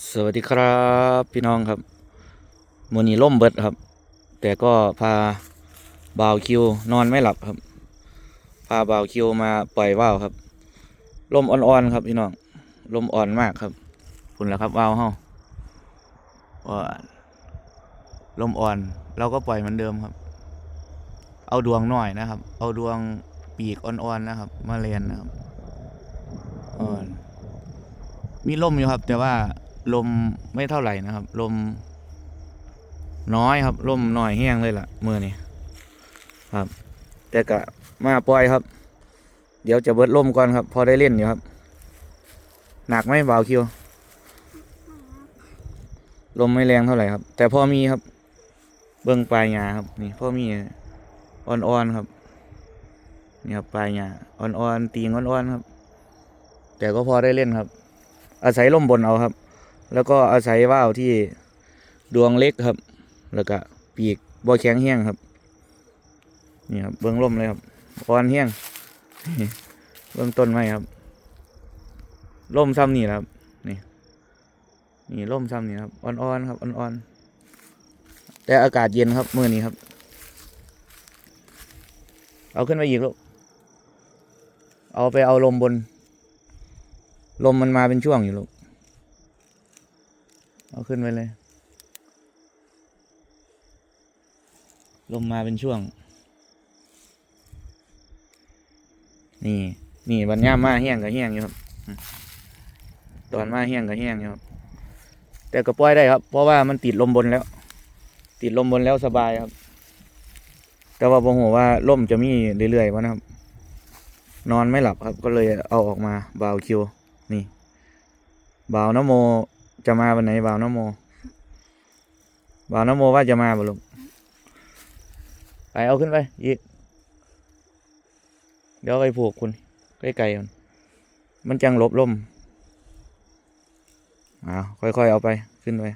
สวัสดีครับพี่น้องครับมือนี้ล่มเบิดครับ แต่ก็พาบ่าวคิวนอนไม่หลับครับ พาบ่าวคิวมาปล่อยว่าวครับลมอ่อนๆครับพี่น้องลมอ่อนมากครับคุณล้วครับว่าวเฮาอ่อนลมอ่อนเราก็ปล่อยเหมือนเดิมครับ เอาดวงหน่อยนะครับ เอาดวงปีกอ่อนๆนะครับ มาเรียนนะครับอ่อนมีลมอยู่ครับ แต่ว่า ลมไม่เท่าไหร่นะครับ ลม น้อยครับ ลมหน้อยแห้งเลยล่ะมือนี้ครับ แต่กะมาปล่อยครับ เดี๋ยวจะเบิดลมก่อนครับ พอได้เล่นอยู่ครับ หนักไหมเบาคิว ลมไม่แรงเท่าไหร่ครับ แต่พอมีครับ เบิ้งปลายงาครับ นี่พอมีอ่อนๆครับนี่ครับปลายงาอ่อนๆตีงอ่อนๆครับ แต่ก็พอได้เล่นครับ อาศัยล่มบนเอาครับ แล้วก็อาศัยว่าวที่ดวงเล็กครับ แล้วก็ปีกบอแข็งแห้งครับ นี่ครับเบื้องล่มเลยครับอ่อนแห้งเบื้องต้นไม้ครับล่มซ้ำนี่ครับ นี่ นี่ล่มซ้ำนี่ครับอ่อนๆครับอ่อนๆแต่อากาศเย็นครับมื่อนี้ครับ เอาขึ้นไปอีกลูกเอาไปเอาลมบน ลมมันมาเป็นช่วงอยู่ลูก เอาขึ้นไปเลย ลมมาเป็นช่วง นี่ นี่บันย่ามมาแห้งกับแห้งอยู่ครับ ตอนมาแห้งกับแห้งอยู่ครับ แต่ก็ปล่อยได้ครับ เพราะว่ามันติดลมบนแล้ว ติดลมบนแล้วสบายครับ แต่ว่าผมหัวว่าล่มจะมีเรื่อยๆวะนะครับ นอนไม่หลับครับ ก็เลยเอาออกมาบาวคิว นี่บ่าวนโม จะมาวันไหนบ่าวนโมบ่าวนโมว่าจะมาบ่ลูกไปเอาขึ้นไปอีกเดี๋ยวไปผูกคุณใกล้ๆมันมันจังลบล่มอ้าวค่อยๆเอาไปขึ้นไป